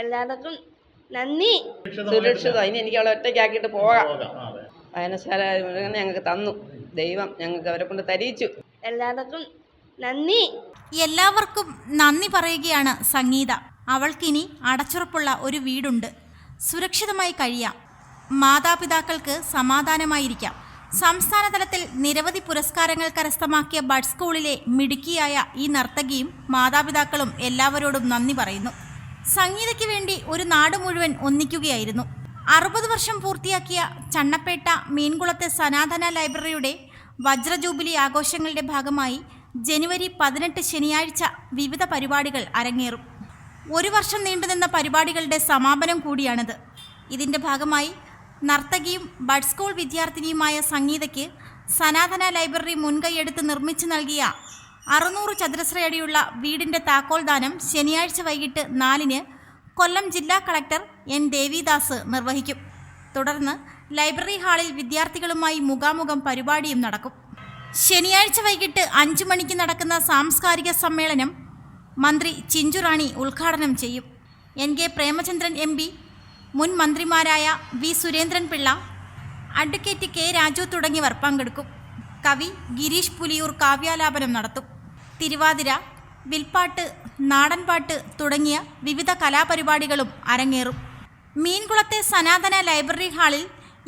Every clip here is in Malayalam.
എല്ലാവർക്കും നന്ദി. സുരക്ഷിതം. ഇനി എനിക്ക് അവളെ ഒറ്റയ്ക്കാക്കിയിട്ട് പോകാം. വായനശാല മൃഗനെ ഞങ്ങൾക്ക് തന്നു. ദൈവം ഞങ്ങൾക്ക് അവരെ കൊണ്ട് തരിച്ചു എല്ലാവർക്കും നന്ദി. എല്ലാവർക്കും നന്ദി പറയുകയാണ് സംഗീത. അവൾക്കിനി അടച്ചുറപ്പുള്ള ഒരു വീടുണ്ട്. സുരക്ഷിതമായി കഴിയാം. മാതാപിതാക്കൾക്ക് സമാധാനമായിരിക്കാം. സംസ്ഥാന തലത്തിൽ നിരവധി പുരസ്കാരങ്ങൾ കരസ്ഥമാക്കിയ ബഡ് സ്കൂളിലെ മിടുക്കിയായ ഈ നർത്തകിയും മാതാപിതാക്കളും എല്ലാവരോടും നന്ദി പറയുന്നു. സംഗീതയ്ക്ക് വേണ്ടി ഒരു നാട് മുഴുവൻ ഒന്നിക്കുകയായിരുന്നു. അറുപത് വർഷം പൂർത്തിയാക്കിയ ചണ്ണപ്പേട്ട മീൻകുളത്തെ സനാതന ലൈബ്രറിയുടെ വജ്രജൂബിലി ആഘോഷങ്ങളുടെ ഭാഗമായി ജനുവരി പതിനെട്ട് ശനിയാഴ്ച വിവിധ പരിപാടികൾ അരങ്ങേറും. ഒരു വർഷം നീണ്ടുനിന്ന പരിപാടികളുടെ സമാപനം കൂടിയാണിത്. ഇതിന്റെ ഭാഗമായി നർത്തകിയും ബഡ് സ്കൂൾ വിദ്യാർത്ഥിനിയുമായ സംഗീതയ്ക്ക് സനാതന ലൈബ്രറി മുൻകൈയെടുത്ത് നിർമ്മിച്ചു നൽകിയ അറുന്നൂറ് ചതുരശ്രയടിയുള്ള വീടിന്റെ താക്കോൽദാനം ശനിയാഴ്ച വൈകിട്ട് നാലിന് കൊല്ലം ജില്ലാ കളക്ടർ എൻ ദേവിദാസ് നിർവഹിക്കും. തുടർന്ന് ലൈബ്രറി ഹാളിൽ വിദ്യാർത്ഥികളുമായി മുഖാമുഖം പരിപാടിയും നടക്കും. ശനിയാഴ്ച വൈകിട്ട് അഞ്ചു മണിക്ക് നടക്കുന്ന സാംസ്കാരിക സമ്മേളനം മന്ത്രി ചിഞ്ചുറാണി ഉദ്ഘാടനം ചെയ്യും. N K Premachandran M P മുൻ മന്ത്രിമാരായ V Surendran Pillai advocate K Raju തുടങ്ങിയവർ പങ്കെടുക്കും. കവി ഗിരീഷ് പുലിയൂർ കാവ്യാലാപനം നടത്തും. തിരുവാതിര വിൽപ്പാട്ട് നാടൻപാട്ട് തുടങ്ങിയ വിവിധ കലാപരിപാടികളും അരങ്ങേറും. മീൻകുളത്തെ സനാതന ലൈബ്രറി ഹാളിൽ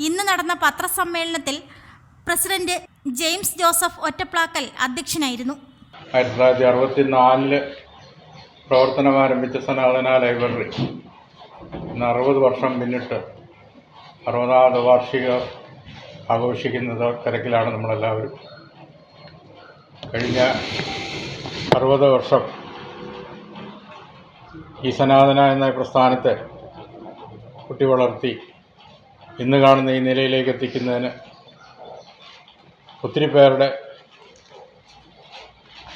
ഇന്ന് നടന്ന പത്രസമ്മേളനത്തിൽ പ്രസിഡന്റ് ജെയിംസ് ജോസഫ് ഒറ്റപ്ലാക്കൽ അധ്യക്ഷനായിരുന്നു. ആയിരത്തി തൊള്ളായിരത്തി അറുപത്തി നാലിൽ പ്രവർത്തനം ആരംഭിച്ച സനാതന ലൈബ്രറി ഇന്ന് അറുപത് വർഷം പിന്നിട്ട് അറുപതാമത് വാർഷിക ആഘോഷിക്കുന്നത് തിരക്കിലാണ് നമ്മളെല്ലാവരും. കഴിഞ്ഞ അറുപത് വർഷം ഈ സനാതന എന്ന പ്രസ്ഥാനത്തെ കുട്ടി വളർത്തി ഇന്ന് കാണുന്ന ഈ നിലയിലേക്ക് എത്തിക്കുന്നതിന് ഒത്തിരി പേരുടെ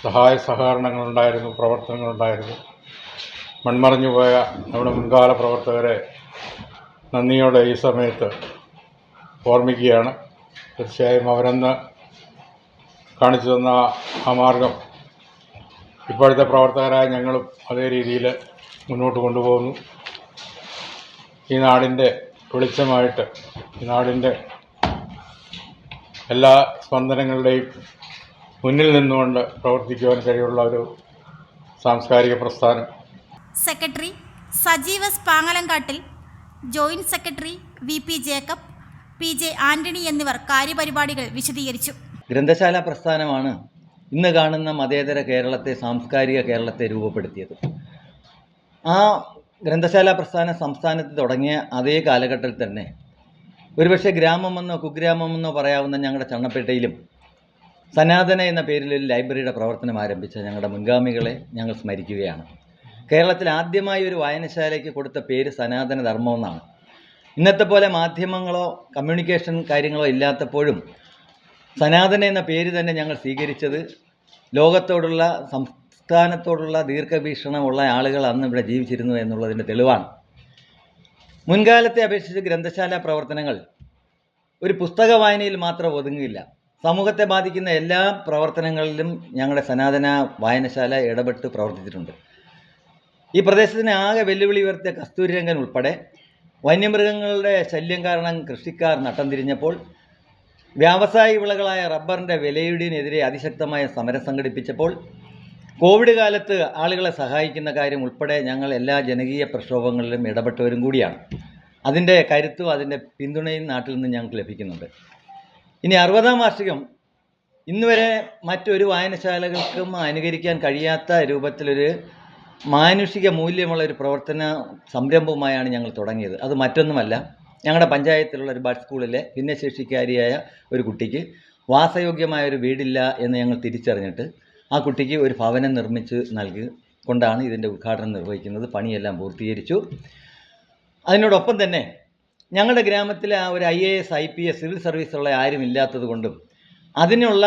സഹായ സഹകരണങ്ങളുണ്ടായിരുന്നു പ്രവർത്തനങ്ങളുണ്ടായിരുന്നു. മൺമറഞ്ഞു പോയ നമ്മുടെ മുൻകാല പ്രവർത്തകരെ നന്ദിയോടെ ഈ സമയത്ത് ഓർമ്മിക്കുകയാണ്. തീർച്ചയായും അവരെന്ന് കാണിച്ചു തന്ന ആ മാർഗം ഇപ്പോഴത്തെ പ്രവർത്തകരായ ഞങ്ങളും അതേ രീതിയിൽ മുന്നോട്ട് കൊണ്ടുപോകുന്നു. ഈ നാടിന്റെ വെളിച്ചമായിട്ട് ഈ നാടിന്റെ എല്ലാ സ്പന്ദനങ്ങളുടെയും മുന്നിൽ നിന്നുകൊണ്ട് പ്രവർത്തിക്കുവാൻ കഴിയുള്ള ഒരു സാംസ്കാരിക പ്രസ്ഥാനം. സെക്രട്ടറി സജീവ സ്പാങ്ങലങ്കാട്ടിൽ joint secretary V P Jacob P J Antony എന്നിവർ കാര്യപരിപാടികൾ വിശദീകരിച്ചു. ഗ്രന്ഥശാല പ്രസ്ഥാനമാണ് ഇന്ന് കാണുന്ന മതേതര കേരളത്തെ സാംസ്കാരിക കേരളത്തെ രൂപപ്പെടുത്തിയത്. ആ ഗ്രന്ഥശാല പ്രസ്ഥാനം സംസ്ഥാനത്ത് തുടങ്ങിയ അതേ കാലഘട്ടത്തിൽ തന്നെ ഒരുപക്ഷെ ഗ്രാമമെന്നോ കുഗ്രാമമെന്നോ പറയാവുന്ന ഞങ്ങളുടെ ചണ്ണപ്പേട്ടയിലും സനാതന എന്ന പേരിൽ ഒരു ലൈബ്രറിയുടെ പ്രവർത്തനം ആരംഭിച്ച ഞങ്ങളുടെ മുൻഗാമികളെ ഞങ്ങൾ സ്മരിക്കുകയാണ്. കേരളത്തിൽ ആദ്യമായി ഒരു വായനശാലയ്ക്ക് കൊടുത്ത പേര് സനാതന ധർമ്മമെന്നാണ് ഇന്നത്തെ പോലെ മാധ്യമങ്ങളോ കമ്മ്യൂണിക്കേഷൻ കാര്യങ്ങളോ ഇല്ലാത്തപ്പോഴും സനാതന എന്ന പേര് തന്നെ ഞങ്ങൾ സ്വീകരിച്ചത് ലോകത്തോടുള്ള സംസ്ഥാനത്തോടുള്ള ദീർഘവീക്ഷണമുള്ള ആളുകൾ അന്ന് ഇവിടെ ജീവിച്ചിരുന്നു എന്നുള്ളതിന്റെ തെളിവാണ്. മുൻകാലത്തെ അപേക്ഷിച്ച് ഗ്രന്ഥശാല പ്രവർത്തനങ്ങൾ ഒരു പുസ്തക വായനയിൽ മാത്രം ഒതുങ്ങില്ല സമൂഹത്തെ ബാധിക്കുന്ന എല്ലാ പ്രവർത്തനങ്ങളിലും ഞങ്ങളുടെ സനാതന വായനശാല ഇടപെട്ട് പ്രവർത്തിച്ചിട്ടുണ്ട്. ഈ പ്രദേശത്തിന് ആകെ വെല്ലുവിളി ഉയർത്തിയ കസ്തൂരിരംഗൻ ഉൾപ്പെടെ വന്യമൃഗങ്ങളുടെ ശല്യം കാരണം കൃഷിക്കാർ നട്ടം തിരിഞ്ഞപ്പോൾ വ്യാവസായിക വിളകളായ റബ്ബറിന്റെ വിലയിടിനെതിരെ അതിശക്തമായ സമരം സംഘടിപ്പിച്ചപ്പോൾ കോവിഡ് കാലത്ത് ആളുകളെ സഹായിക്കുന്ന കാര്യം ഉൾപ്പെടെ ഞങ്ങൾ എല്ലാ ജനകീയ പ്രക്ഷോഭങ്ങളിലും ഇടപെട്ടവരും കൂടിയാണ്. അതിന്റെ കരുത്തും അതിന്റെ പിന്തുണയും നാട്ടിൽ നിന്ന് ഞങ്ങൾക്ക് ലഭിക്കുന്നുണ്ട്. ഇനി അറുപതാം വാർഷികം ഇന്ന് വരെ മറ്റൊരു വായനശാലകൾക്കും അനുകരിക്കാൻ കഴിയാത്ത രൂപത്തിലൊരു മാനുഷിക മൂല്യമുള്ള ഒരു പ്രവർത്തന സംരംഭവുമായാണ് ഞങ്ങൾ തുടങ്ങിയത്. അത് മറ്റൊന്നുമല്ല. ഞങ്ങളുടെ പഞ്ചായത്തിലുള്ള ഒരു ബഡ് സ്കൂളിലെ ഭിന്നശേഷിക്കാരിയായ ഒരു കുട്ടിക്ക് വാസയോഗ്യമായ ഒരു വീടില്ല എന്ന് ഞങ്ങൾ തിരിച്ചറിഞ്ഞിട്ട് ആ കുട്ടിക്ക് ഒരു ഭവനം നിർമ്മിച്ച് നൽകി കൊണ്ടാണ് ഇതിന്റെ ഉദ്ഘാടനം നിർവഹിക്കുന്നത്. പണിയെല്ലാം പൂർത്തീകരിച്ചു. അതിനോടൊപ്പം തന്നെ ഞങ്ങളുടെ ഗ്രാമത്തിലെ ആ ഒരു I A S I P S civil സർവീസുള്ള ആരും ഇല്ലാത്തത് കൊണ്ടും അതിനുള്ള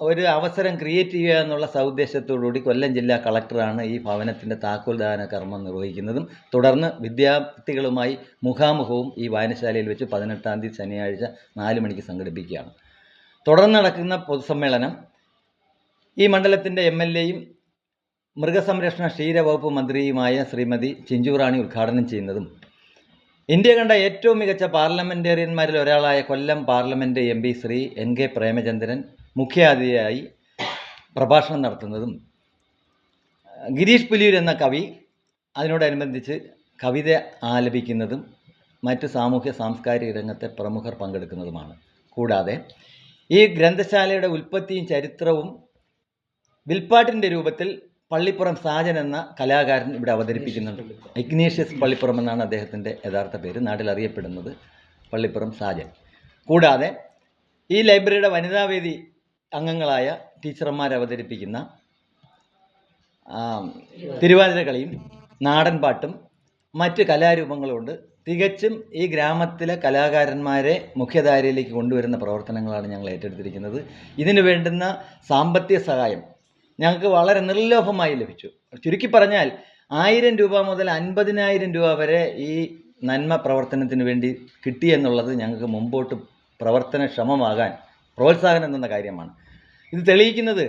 ഒരു അവസരം ക്രിയേറ്റ് ചെയ്യുക എന്നുള്ള സൗദ്ദേശത്തോടുകൂടി കൊല്ലം ജില്ലാ കളക്ടറാണ് ഈ ഭവനത്തിന്റെ താക്കോൽദാന കർമ്മം നിർവഹിക്കുന്നതും. തുടർന്ന് വിദ്യാർത്ഥികളുമായി മുഖാമുഖവും ഈ വായനശാലയിൽ വെച്ച് പതിനെട്ടാം തീയതി ശനിയാഴ്ച നാല് മണിക്ക് സംഘടിപ്പിക്കുകയാണ്. തുടർന്ന് നടക്കുന്ന പൊതുസമ്മേളനം ഈ മണ്ഡലത്തിന്റെ എം എൽ എയും മൃഗസംരക്ഷണ ക്ഷീരവകുപ്പ് മന്ത്രിയുമായ ശ്രീമതി ചിഞ്ചുറാണി ഉദ്ഘാടനം ചെയ്യുന്നതും. ഇന്ത്യ കണ്ട ഏറ്റവും മികച്ച പാർലമെന്റേറിയന്മാരിൽ ഒരാളായ Kollam parliament M P Shri N K Premachandran മുഖ്യാതിഥിയായി പ്രഭാഷണം നടത്തുന്നതും ഗിരീഷ് പുലിയൂർ എന്ന കവി അതിനോടനുബന്ധിച്ച് കവിത ആലപിക്കുന്നതും മറ്റ് സാമൂഹ്യ സാംസ്കാരിക രംഗത്തെ പ്രമുഖർ പങ്കെടുക്കുന്നതുമാണ്. കൂടാതെ ഈ ഗ്രന്ഥശാലയുടെ ഉൽപ്പത്തിയും ചരിത്രവും വിൽപ്പാട്ടിന്റെ രൂപത്തിൽ പള്ളിപ്പുറം സാജൻ എന്ന കലാകാരൻ ഇവിടെ അവതരിപ്പിക്കുന്നുണ്ട്. ഇഗ്നീഷ്യസ് പള്ളിപ്പുറം എന്നാണ് അദ്ദേഹത്തിന്റെ യഥാർത്ഥ പേര്. നാട്ടിൽ അറിയപ്പെടുന്നത് പള്ളിപ്പുറം സാജൻ. കൂടാതെ ഈ ലൈബ്രറിയുടെ വനിതാവേദി അംഗങ്ങളായ ടീച്ചർമാർ അവതരിപ്പിക്കുന്ന ആ, തിരുവാതിര കളിയും നാടൻ പാട്ടും മറ്റ് കലാരൂപങ്ങളുമുണ്ട്. തികച്ചും ഈ ഗ്രാമത്തിലെ കലാകാരന്മാരെ മുഖ്യധാരയിലേക്ക് കൊണ്ടുവരുന്ന പ്രവർത്തനങ്ങളാണ് ഞങ്ങൾ ഏറ്റെടുത്തിരിക്കുന്നത്. ഇതിന് വേണ്ടുന്ന സാമ്പത്തിക സഹായം ഞങ്ങൾക്ക് വളരെ നിർലോഭമായി ലഭിച്ചു. ചുരുക്കി പറഞ്ഞാൽ ആയിരം രൂപ മുതൽ അൻപതിനായിരം രൂപ വരെ ഈ നന്മ പ്രവർത്തനത്തിന് വേണ്ടി കിട്ടിയെന്നുള്ളത് ഞങ്ങൾക്ക് മുമ്പോട്ട് പ്രവർത്തനക്ഷമമാകാൻ പ്രോത്സാഹനം തന്ന കാര്യമാണ്. ഇത് തെളിയിക്കുന്നത്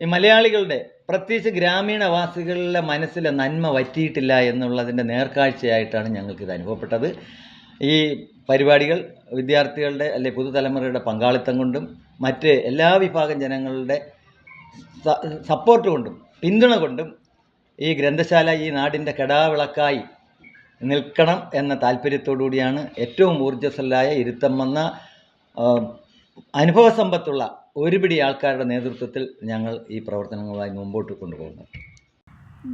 ഈ മലയാളികളുടെ പ്രത്യേകിച്ച് ഗ്രാമീണവാസികളുടെ മനസ്സിലെ നന്മ വറ്റിയിട്ടില്ല എന്നുള്ളതിന്റെ നേർക്കാഴ്ചയായിട്ടാണ് ഞങ്ങൾക്കിത് അനുഭവപ്പെട്ടത്. ഈ പരിപാടികൾ വിദ്യാർത്ഥികളുടെ അല്ലെ പുതുതലമുറയുടെ പങ്കാളിത്തം കൊണ്ടും മറ്റ് എല്ലാ വിഭാഗം ജനങ്ങളുടെ സപ്പോർട്ട് കൊണ്ടും പിന്തുണ കൊണ്ടും ഈ ഗ്രന്ഥശാല ഈ നാടിന്റെ കെടാവിളക്കായി നിൽക്കണം എന്ന താല്പര്യത്തോടുകൂടിയാണ് ഏറ്റവും ഊർജസ്വലായ ഇരുത്തം വന്ന അനുഭവസമ്പത്തുള്ള ഒരുപിടി ആൾക്കാരുടെ നേതൃത്വത്തിൽ ഞങ്ങൾ ഈ പ്രവർത്തനങ്ങളുമായി മുമ്പോട്ട് കൊണ്ടുപോകുന്നു.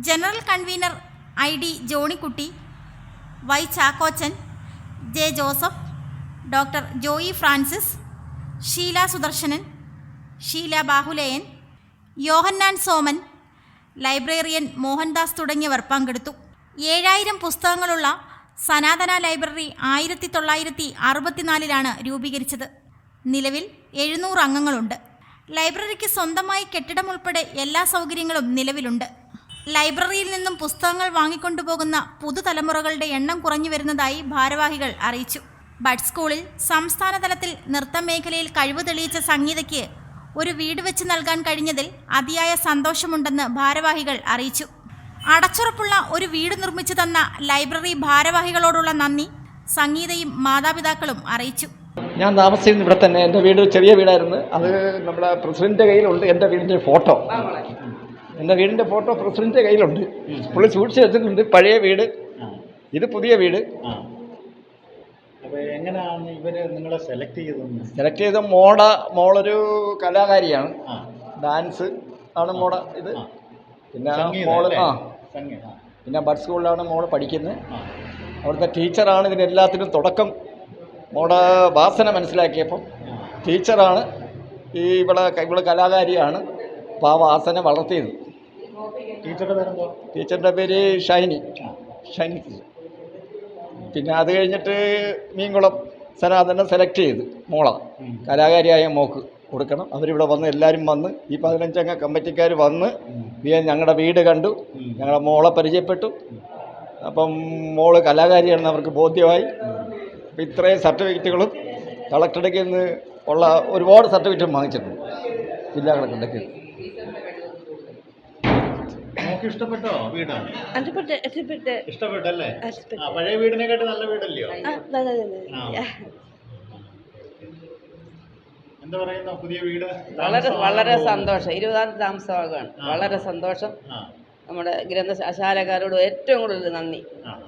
General convener I D Johnykutty Y Chackochan J Joseph doctor Joy Francis Sheela Sudarsanan Sheela Bahuleyan Yohannan Soman librarian Mohandas തുടങ്ങിയവർ പങ്കെടുത്തു. ഏഴായിരം പുസ്തകങ്ങളുള്ള സനാതന ലൈബ്രറി ആയിരത്തി തൊള്ളായിരത്തി അറുപത്തിനാലിലാണ് രൂപീകരിച്ചത്. നിലവിൽ എഴുന്നൂറ് അംഗങ്ങളുണ്ട്. ലൈബ്രറിക്ക് സ്വന്തമായി കെട്ടിടം ഉൾപ്പെടെ എല്ലാ സൗകര്യങ്ങളും നിലവിലുണ്ട്. ലൈബ്രറിയിൽ നിന്നും പുസ്തകങ്ങൾ വാങ്ങിക്കൊണ്ടുപോകുന്ന പുതുതലമുറകളുടെ എണ്ണം കുറഞ്ഞു വരുന്നതായി ഭാരവാഹികൾ അറിയിച്ചു. ബഡ് സ്കൂളിൽ സംസ്ഥാന തലത്തിൽ നൃത്ത മേഖലയിൽ കഴിവ് തെളിയിച്ച സംഗീതയ്ക്ക് ഒരു വീട് വെച്ച് നൽകാൻ കഴിഞ്ഞതിൽ അതിയായ സന്തോഷമുണ്ടെന്ന് ഭാരവാഹികൾ അറിയിച്ചു. അടച്ചുറപ്പുള്ള ഒരു വീട് നിർമ്മിച്ചു തന്ന ലൈബ്രറി ഭാരവാഹികളോടുള്ള നന്ദി സംഗീതയും മാതാപിതാക്കളും അറിയിച്ചു. ഞാൻ താമസിച്ചിരുന്ന ഇവിടെ തന്നെ എന്റെ വീട് ചെറിയ വീടായിരുന്നു. അത് നമ്മുടെ പ്രസിഡന്റെ കയ്യിലുണ്ട്. എന്റെ വീടിന്റെ ഫോട്ടോ. എന്റെ വീടിന്റെ ഫോട്ടോ പ്രസിഡന്റെ കയ്യിലുണ്ട്. പുള്ളി സൂക്ഷിച്ച് വെച്ചിട്ടുണ്ട്. പഴയ വീട്. ഇത് പുതിയ വീട്. എങ്ങനെയാണ് ഇവർ നിങ്ങളെ സെലക്ട് ചെയ്തത് സെലക്ട് ചെയ്ത മോഡ മോളൊരു കലാകാരിയാണ്. ഡാൻസ് ആണ് മോഡ ഇത്. പിന്നെ മോൾ ആ. പിന്നെ ബഡ് സ്കൂളിലാണ് മോൾ പഠിക്കുന്നത്. അവിടുത്തെ ടീച്ചറാണ് ഇതിനെല്ലാത്തിനും തുടക്കം. മോടെ വാസന മനസ്സിലാക്കിയപ്പം ടീച്ചറാണ് ഈ ഇവിടെ ഇവിടെ കലാകാരിയാണ് അപ്പോൾ ആ വാസന വളർത്തിയത്. ടീച്ചറുടെ പേരെന്തോ ടീച്ചറിന്റെ പേര് ഷൈനി. ഷൈനി. പിന്നെ അത് കഴിഞ്ഞിട്ട് മീൻകുളം സനാതനെ സെലക്ട് ചെയ്ത് മോള. കലാകാരിയായ മോക്ക് കൊടുക്കണം. അവരിവിടെ വന്ന് എല്ലാവരും വന്ന് ഈ പതിനഞ്ചംഗ കമ്മിറ്റിക്കാർ വന്ന് ഞങ്ങളുടെ വീട് കണ്ടു. ഞങ്ങളുടെ മോളെ പരിചയപ്പെട്ടു. അപ്പം മോൾ കലാകാരിയാണെന്ന് അവർക്ക് ബോധ്യമായി. അപ്പം ഇത്രയും സർട്ടിഫിക്കറ്റുകളും കളക്ടറുടെ നിന്ന് ഉള്ള ഒരുപാട് സർട്ടിഫിക്കറ്റ് വാങ്ങിച്ചിട്ടുണ്ട് ജില്ലാ കളക്ടറുടെ ഇഷ്ടപ്പെട്ടോ ഇഷ്ടപ്പെട്ടല്ലേ? ആ പഴയ വീടിനെക്കാട്ടി നല്ല വീടല്ലയോ? നല്ല നല്ല എന്താ പറയുന്ന പുതിയ വീട്? വളരെ വളരെ സന്തോഷം. ഇരുപതാം താമസമാകുകയാണ് വളരെ സന്തോഷം. ആ. നമ്മുടെ ഗ്രന്ഥശാലക്കാരോട് ഏറ്റവും കൂടുതൽ നന്ദി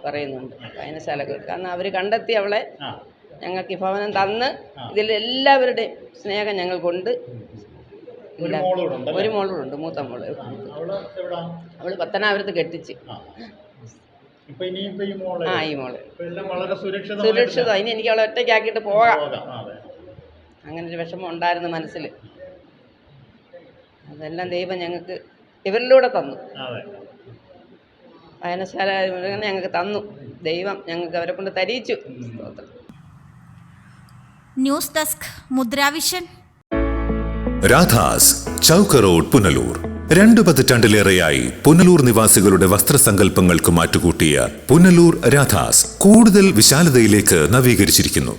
പറയുന്നുണ്ട് വായനശാലക്കാർ കാരണം അവർ കണ്ടെത്തി അവളെ ഞങ്ങൾക്ക് ഈ ഭവനം തന്ന്. ഇതിൽ എല്ലാവരുടെയും സ്നേഹം ഞങ്ങൾക്കുണ്ട്. ഒരു മോളുണ്ട് മൂത്ത മോൾ. അവൾ പത്തനാപുരത്ത് കെട്ടിച്ച്. ആ. ഈ മോൾ സുരക്ഷിത. ഇനി എനിക്ക് അവളെ ഒറ്റയ്ക്കാക്കിയിട്ട് പോകാം. പോകാം. അങ്ങനെ ഒരു വിഷമം ഉണ്ടായിരുന്നു മനസ്സിൽ അതെല്ലാം ദൈവം ഞങ്ങൾക്ക് ഇവരിലൂടെ തന്നു. വായനശാല ഞങ്ങൾക്ക് തന്നു. ദൈവം ഞങ്ങൾക്ക് അവരെ കൊണ്ട് തരിച്ചു. സ്തോത്രം. News desk Mudra Vision. Radha's Chowk road Punalur. രണ്ടു പതിറ്റാണ്ടിലേറെയായി പുനലൂർ നിവാസികളുടെ വസ്ത്രസങ്കല്പങ്ങൾക്ക് മാറ്റുകൂട്ടിയ പുനലൂർ രാധാസ് കൂടുതൽ വിശാലതയിലേക്ക് നവീകരിച്ചിരിക്കുന്നു.